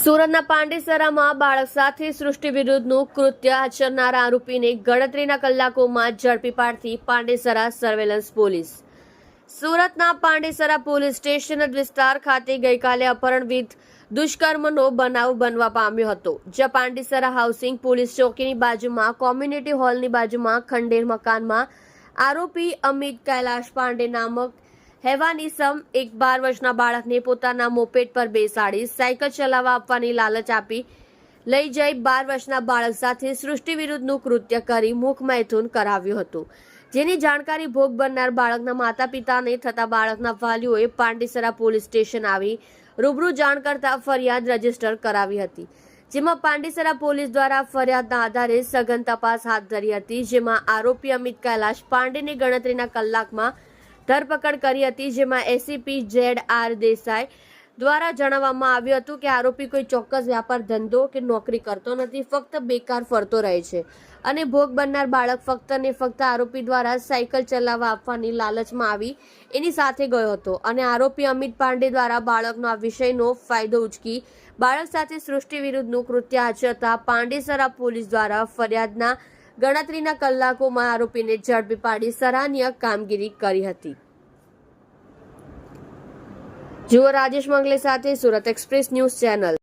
સુરતના પાંડેસરામાં બાળક સાથે સૃષ્ટિ વિરુદ્ધનું કૃત્ય આચરનારા આરોપીને ગણતરીના કલાકોમાં ઝડપી પાડતી પાંડેસરા સર્વેલન્સ પોલીસ. સુરતના પાંડેસરા પોલીસ સ્ટેશન વિસ્તાર ખાતે ગઈકાલે અપહરણવિદ દુષ્કર્મનો બનાવ બનવા પામ્યો હતો, જ્યાં પાંડેસરા હાઉસિંગ પોલીસ ચોકીની બાજુમાં, કોમ્યુનિટી હોલની બાજુમાં, ખંડેર મકાનમાં આરોપી અમિત કૈલાશ પાંડે નામક હેવાનિસમ એક બાર વર્ષના બાળકને પોતાના મોપેટ પર બેસાડી સાયકલ ચલાવવા આપવાની લાલચ આપી લઈ જઈ બાર વર્ષના બાળક સાથે સૃષ્ટિ વિરુદ્ધનું કૃત્ય કરી મુખ મૈથુન કરાવ્યું હતું. જેની જાણકારી ભોગ બનનાર બાળકના માતા પિતાને થતા બાળકના વાલીઓએ પાંડેસરા પોલીસ સ્ટેશન આવી રૂબરૂ જાણ કરતા ફરિયાદ રજિસ્ટર કરાવી હતી. જેમાં પાંડેસરા પોલીસ દ્વારા ફરિયાદના આધારે સઘન તપાસ હાથ ધરી હતી, જેમાં આરોપી અમિત કૈલાશ પાંડેની ગણતરીના કલાકમાં ધરપકડ કરી હતી, જેમાં એસીપી જેડ આર દેસાઈ દ્વારા જણાવવામાં આવ્યું હતું કે આરોપી કોઈ ચોક્કસ વ્યાપાર ધંધો કે નોકરી કરતો નથી, ફક્ત બેકાર ફરતો રહે છે. અને ભોગ બનનાર બાળક ફક્ત ને ફક્ત આરોપી દ્વારા સાયકલ ચલાવવા આપવાની લાલચમાં આવી, એની સાથે ગયો હતો. અને આરોપી અમિત પાંડે દ્વારા બાળકનો આ વિષયનો ફાયદો ઉચકી, બાળક સાથે સૃષ્ટિ વિરુદ્ધનું કૃત્ય આચરતા પાંડેસરા પોલીસ દ્વારા ફરિયાદના ગણતરીના કલાકોમાં આરોપીને ઝડપી પાડી સરાહનીય કામગીરી કરી હતી. જુઓ રાજેશ મંગલે સાથે સુરત એક્સપ્રેસ ન્યૂઝ ચેનલ.